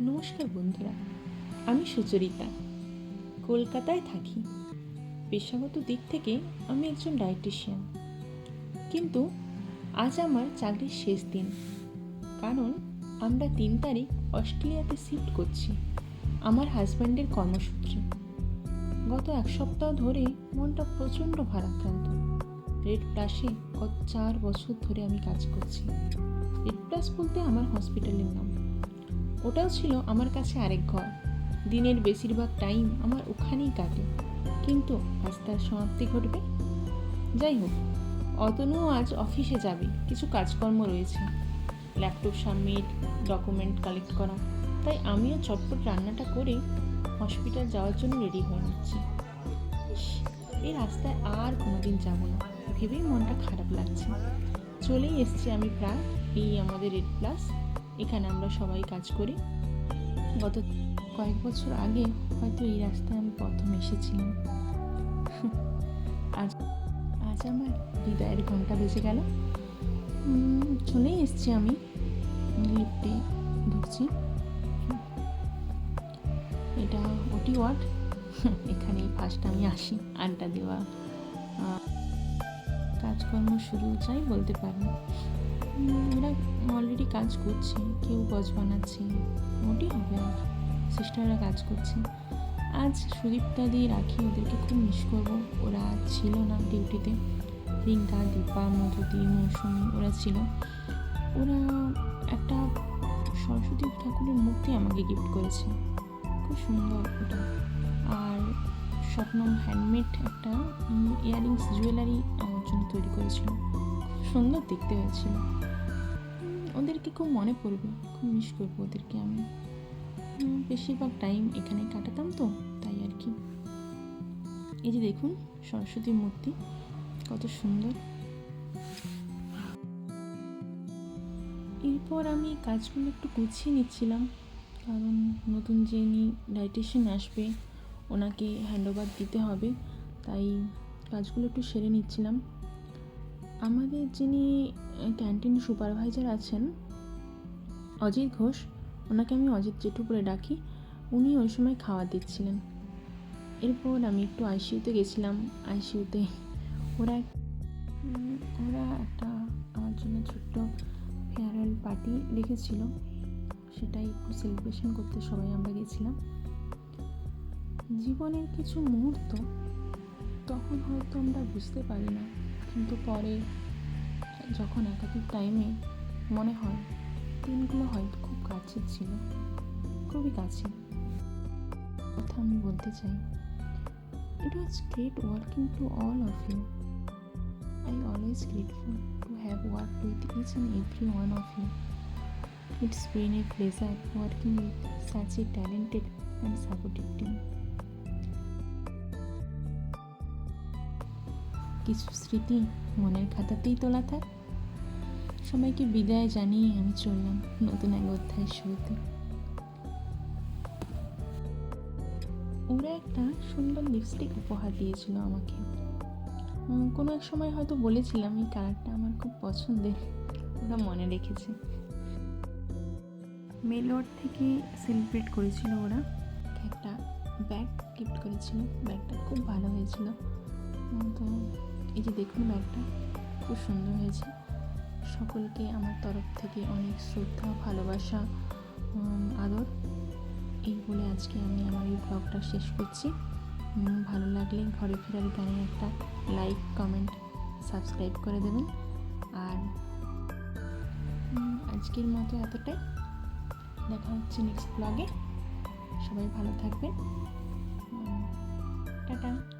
নমস্কার বন্ধুরা, আমি সুচরিতা। কলকাতায় থাকি। পেশাগত দিক থেকে আমি একজন ডায়েটিশিয়ান কিন্তু আজ আমার চাকরির শেষ দিন। কারণ আমরা তিন তারিখ অস্ট্রেলিয়াতে শিফট করছি, আমার হাজব্যান্ডের কর্মসূত্রে। গত এক সপ্তাহ ধরে মনটা প্রচণ্ড ভারাক্রান্ত। রেড প্লাসে গত চার বছর ধরে আমি কাজ করছি। রেড প্লাস বলতে আমার হসপিটালের নাম। ওটাও ছিল আমার কাছে আরেক ঘর। দিনের বেশিরভাগ টাইম আমার ওখানেই কাটে। কিন্তু আজ তার সমাপ্তি ঘটবে? যাই হোক, অতনু আজ অফিসে যাবে। কিছু কাজকর্ম রয়েছে। ল্যাপটপ সাবমিট ডকুমেন্ট কালেক্ট করা। তাই আমিও চটপট রান্নাটা করে হসপিটাল যাওয়ার জন্য রেডি হয়ে নিচ্ছি। এই রাস্তায় আর কোনোদিন যাব না। ভেবেই মনটা খারাপ লাগছে। চলেই এসছি আমি প্রায়, এই আমাদের রেড প্লাস এখানে আমরা সবাই কাজ করি। গত কয়েক বছর আগে হয়তো এই রাস্তায় আমি প্রথম এসেছিলাম। আজ আজ আমার বিদায়ের ঘণ্টা বেজে গেল। চলেই এসছি আমি। লিফটে ঢুকছি। এটা ওটি ওয়ার্ড। এখানেই ফার্স্ট আমি আসি, আড্ডা দেওয়া। কাজকর্ম শুরু চাই বলতে পারি উম, ওরা অলরেডি কাজ করছে কেউ গজ বানাচ্ছে মোটেই হবে আর সিস্টাররা কাজ করছে। আজ সুদীপ্তা দিয়ে রাখি ওদেরকে খুব মিস করব। ওরা ছিল না ডিউটিতে রিঙ্কা দীপা মধুতি মৌসুমি ওরা ছিল। ওরা একটা সরস্বতী ঠাকুরের মূর্তি আমাকে গিফট করেছে। খুব সুন্দর ওটা। আর স্বপ্নম হ্যান্ডমেড একটা ইয়াররিংস জুয়েলারি আমার জন্য তৈরি করেছিল। সুন্দর দেখতে হয়েছিল ওদেরকে খুব মনে পড়বে, খুব মিস করব ওদেরকে আমি। বেশিরভাগ টাইম এখানে কাটাতাম তো, তাই আর কি। এই যে দেখুন সরস্বতীর মূর্তি, কত সুন্দর। এরপর আমি কাজগুলো একটু গুছিয়ে নিচ্ছিলাম, কারণ নতুন যিনি ডাইটিশিয়ান আসবে, ওনাকে হ্যান্ডওভার দিতে হবে, তাই কাজগুলো একটু সেরে নিচ্ছিলাম। আমাদের যিনি ক্যান্টিন সুপারভাইজার আছেন, অজিত ঘোষ, ওনাকে আমি অজিত জেঠু বলে ডাকি, উনি ওই সময় খাওয়া দিচ্ছিলেন। এরপর আমি একটু আইসিইউতে গেছিলাম। আইসিইউতে ওরা ওরা একটা আমার জন্য ছোট্ট ফেয়ারওয়েল পার্টি রেখেছিল সেটাই একটু সেলিব্রেশন করতে সবাই আমরা গেছিলাম। জীবনের কিছু মুহূর্ত তখন হয়তো আমরা বুঝতে পারি না। কিন্তু পরে, যখন একাধিক টাইমে মনে হয়, দিনগুলো হয়তো খুব কাছের ছিল। খুবই কাছে কথা আমি বলতে চাই it was great working to all of you I always grateful to have work with each and every one of you it's been a pleasure working with such a talented and supportive team কিছু স্মৃতি মনের খাতাতেই তোলা থাক। সবাইকে বিদায় জানিয়ে আমি চললাম নতুন এক অধ্যায়ের শুরুতে। ওরা একটা সুন্দর লিপস্টিক উপহার দিয়েছিল আমাকে। কোনো এক সময় হয়তো বলেছিলাম এই কালারটা আমার খুব পছন্দের। ওরা মনে রেখেছে। মেলোর থেকে সেলিব্রেট করেছিল ওরা। একটা ব্যাগ গিফট করেছিল। ব্যাগটা খুব ভালো হয়েছিল। তো এই যে দেখুন ব্যাগটা, খুব সুন্দর হয়েছে। সকলকে আমার তরফ থেকে অনেক শ্রদ্ধা, ভালোবাসা আদর। এই বলে আজকে আমি আমার এই ব্লগটা শেষ করছি। ভালো লাগলে ঘরে ফেরার গানে একটা লাইক, কমেন্ট, সাবস্ক্রাইব করে দেবেন। আর আজকের মতো এতটাই। দেখা হচ্ছে নেক্সট ব্লগে সবাই ভালো থাকবেন। টাটা।